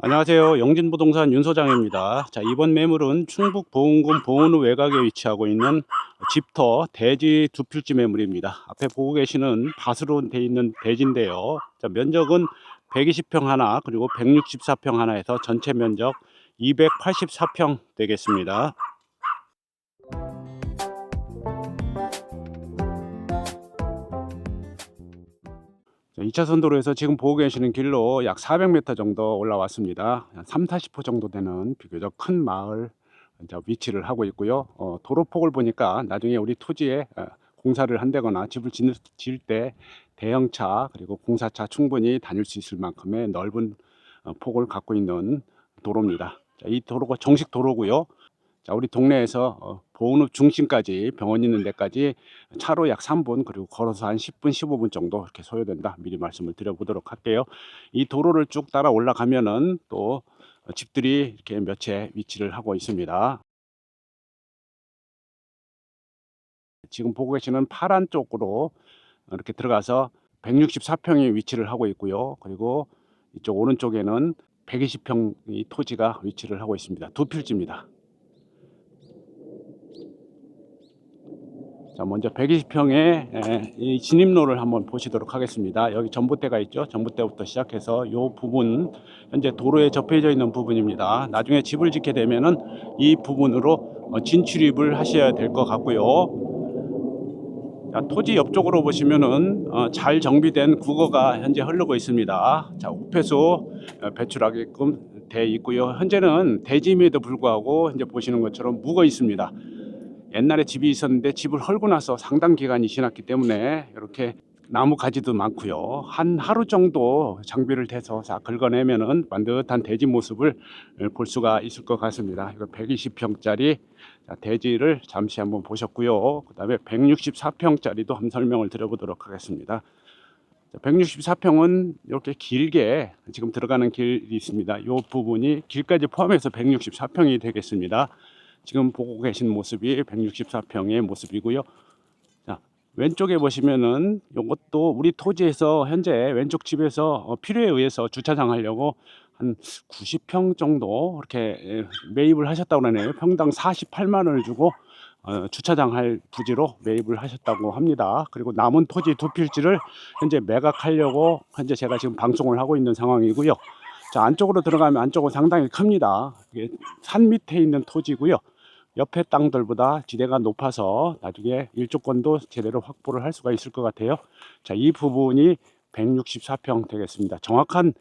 안녕하세요. 영진부동산 윤 소장입니다. 자, 이번 매물은 충북 보은군 보은읍 외곽에 위치하고 있는 집터 대지 두 필지 매물입니다. 앞에 보고 계시는 밭으로 돼 있는 대지인데요. 자, 면적은 120평 하나 그리고 164평 하나에서 전체 면적 284평 되겠습니다. 2차선 도로에서 지금 보고 계시는 길로 약 400m 정도 올라왔습니다. 한 3, 40호 정도 되는 비교적 큰 마을 위치를 하고 있고요. 어, 도로폭을 보니까 나중에 우리 토지에 어, 공사를 한다거나 집을 지을 때 대형차 그리고 공사차 충분히 다닐 수 있을 만큼의 넓은 어, 폭을 갖고 있는 도로입니다. 자, 이 도로가 정식 도로고요. 자, 우리 동네에서 어, 보은읍 중심까지 병원 있는 데까지 차로 약 3분 그리고 걸어서 한 10분 15분 정도 이렇게 소요된다. 미리 말씀을 드려보도록 할게요. 이 도로를 쭉 따라 올라가면은 또 집들이 이렇게 몇 채 위치를 하고 있습니다. 지금 보고 계시는 파란 쪽으로 이렇게 들어가서 164평이 위치를 하고 있고요. 그리고 이쪽 오른쪽에는 120평의 토지가 위치를 하고 있습니다. 두 필지입니다 자, 먼저 120평의 이 진입로를 한번 보시도록 하겠습니다. 여기 전봇대가 있죠. 전봇대부터 시작해서 이 부분 현재 도로에 접해져 있는 부분입니다. 나중에 집을 짓게 되면은 이 부분으로 어, 진출입을 하셔야 될 것 같고요. 자, 토지 옆쪽으로 보시면은 어, 잘 정비된 국어가 현재 흐르고 있습니다. 자, 우폐수 어, 배출하게끔 돼 있고요. 현재는 대지임에도 불구하고 현재 보시는 것처럼 묵어 있습니다. 옛날에 집이 있었는데 집을 헐고 나서 상당 기간이 지났기 때문에 이렇게 나무 가지도 많고요. 한 하루 정도 장비를 대서 자 긁어내면은 반듯한 대지 모습을 볼 수가 있을 것 같습니다. 이거 120평짜리 대지를 잠시 한번 보셨고요. 그다음에 164평짜리도 한번 설명을 드려보도록 하겠습니다. 164평은 이렇게 길게 지금 들어가는 길이 있습니다. 이 부분이 길까지 포함해서 164평이 되겠습니다. 지금 보고 계신 모습이 164평의 모습이고요. 자, 왼쪽에 보시면은 이것도 우리 토지에서 현재 왼쪽 집에서 어, 필요에 의해서 주차장 하려고 한 90평 정도 이렇게 매입을 하셨다고 하네요. 평당 48만 원을 주고 어, 주차장 할 부지로 매입을 하셨다고 합니다. 그리고 남은 토지 두 필지를 현재 매각하려고 현재 제가 지금 방송을 하고 있는 상황이고요. 자, 안쪽으로 들어가면 안쪽은 상당히 큽니다. 이게 산 밑에 있는 토지고요. 옆에 땅들보다 지대가 높아서 나중에 일조권도 제대로 확보를 할 수가 있을 것 같아요. 자, 이 부분이 164평 되겠습니다. 정확한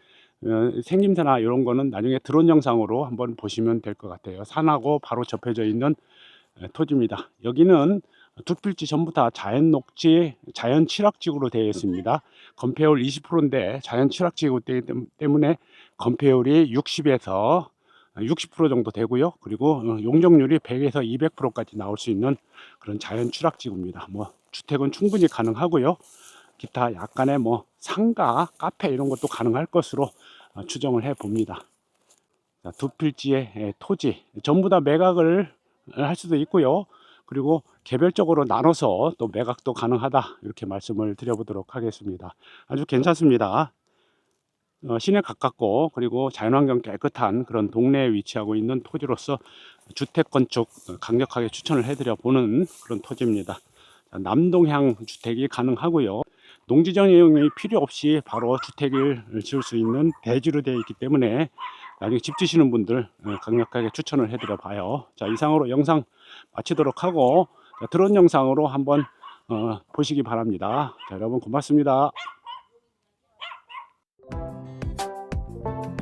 어, 생김새나 이런 거는 나중에 드론 영상으로 한번 보시면 될 것 같아요. 산하고 바로 접해져 있는 어, 토지입니다. 여기는 두 필지 전부 다 자연 녹지, 자연 칠학지구로 되어 있습니다. 건폐율 20%인데 자연 칠학지구 때문에 건폐율이 60에서 60% 정도 되고요. 그리고 어, 용적률이 100에서 200%까지 나올 수 있는 그런 자연 추락지구입니다. 뭐 주택은 충분히 가능하고요. 기타 약간의 뭐 상가, 카페 이런 것도 가능할 것으로 어, 추정을 해 봅니다. 두 필지의 토지 전부 다 매각을 할 수도 있고요. 그리고 개별적으로 나눠서 또 매각도 가능하다 이렇게 말씀을 드려보도록 하겠습니다. 아주 괜찮습니다. 어, 시내 가깝고 그리고 자연환경 깨끗한 그런 동네에 위치하고 있는 토지로서 주택 건축 강력하게 추천을 해드려 보는 그런 토지입니다. 남동향 주택이 가능하고요. 농지 전용이 필요 없이 바로 주택을 지을 수 있는 대지로 되어 있기 때문에 나중에 집 지시는 분들 어, 강력하게 추천을 해드려 봐요. 자 이상으로 영상 마치도록 하고 드론 영상으로 한번 어, 보시기 바랍니다. 자, 여러분 고맙습니다. Thank you.